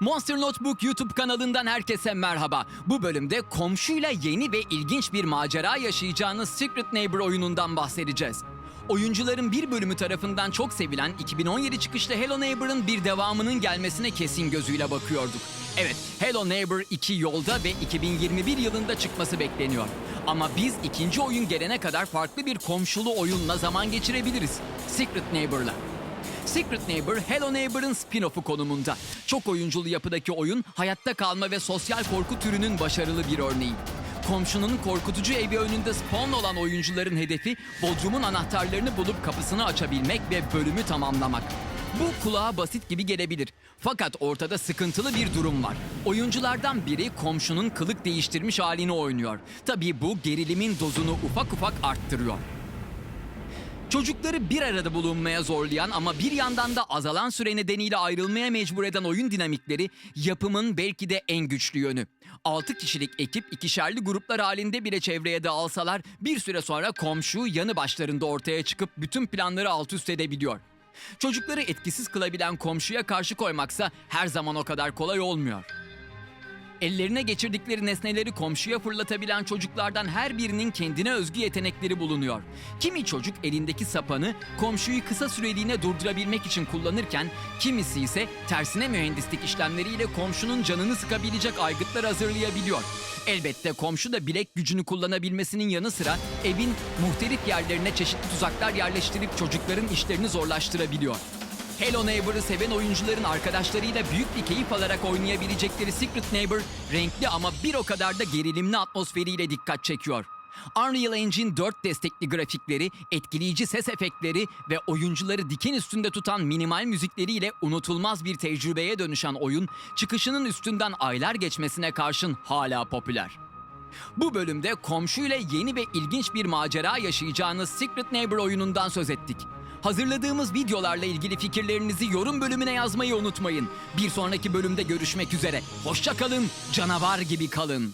Monster Notebook YouTube kanalından herkese merhaba. Bu bölümde komşuyla yeni ve ilginç bir macera yaşayacağınız Secret Neighbor oyunundan bahsedeceğiz. Oyuncuların bir bölümü tarafından çok sevilen 2017 çıkışlı Hello Neighbor'ın bir devamının gelmesine kesin gözüyle bakıyorduk. Evet, Hello Neighbor 2 yolda ve 2021 yılında çıkması bekleniyor. Ama biz ikinci oyun gelene kadar farklı bir komşulu oyunla zaman geçirebiliriz. Secret Neighbor'la. Secret Neighbor, Hello Neighbor'ın spin-off'u konumunda. Çok oyunculu yapıdaki oyun, hayatta kalma ve sosyal korku türünün başarılı bir örneği. Komşunun korkutucu evi önünde spawn olan oyuncuların hedefi, Bodrum'un anahtarlarını bulup kapısını açabilmek ve bölümü tamamlamak. Bu kulağa basit gibi gelebilir. Fakat ortada sıkıntılı bir durum var. Oyunculardan biri komşunun kılık değiştirmiş halini oynuyor. Tabii bu gerilimin dozunu ufak ufak arttırıyor. Çocukları bir arada bulunmaya zorlayan ama bir yandan da azalan süre nedeniyle ayrılmaya mecbur eden oyun dinamikleri yapımın belki de en güçlü yönü. 6 kişilik ekip ikişerli gruplar halinde bile çevreye dağılsalar bir süre sonra komşu yanı başlarında ortaya çıkıp bütün planları alt üst edebiliyor. Çocukları etkisiz kılabilen komşuya karşı koymaksa her zaman o kadar kolay olmuyor. Ellerine geçirdikleri nesneleri komşuya fırlatabilen çocuklardan her birinin kendine özgü yetenekleri bulunuyor. Kimi çocuk elindeki sapanı komşuyu kısa süreliğine durdurabilmek için kullanırken kimisi ise tersine mühendislik işlemleriyle komşunun canını sıkabilecek aygıtlar hazırlayabiliyor. Elbette komşu da bilek gücünü kullanabilmesinin yanı sıra evin muhtelif yerlerine çeşitli tuzaklar yerleştirip çocukların işlerini zorlaştırabiliyor. Hello Neighbor'ı seven oyuncuların arkadaşlarıyla büyük bir keyif alarak oynayabilecekleri Secret Neighbor, renkli ama bir o kadar da gerilimli atmosferiyle dikkat çekiyor. Unreal Engine 4 destekli grafikleri, etkileyici ses efektleri ve oyuncuları diken üstünde tutan minimal müzikleriyle unutulmaz bir tecrübeye dönüşen oyun, çıkışının üstünden aylar geçmesine karşın hala popüler. Bu bölümde komşuyla yeni ve ilginç bir macera yaşayacağınız Secret Neighbor oyunundan söz ettik. Hazırladığımız videolarla ilgili fikirlerinizi yorum bölümüne yazmayı unutmayın. Bir sonraki bölümde görüşmek üzere. Hoşça kalın, canavar gibi kalın.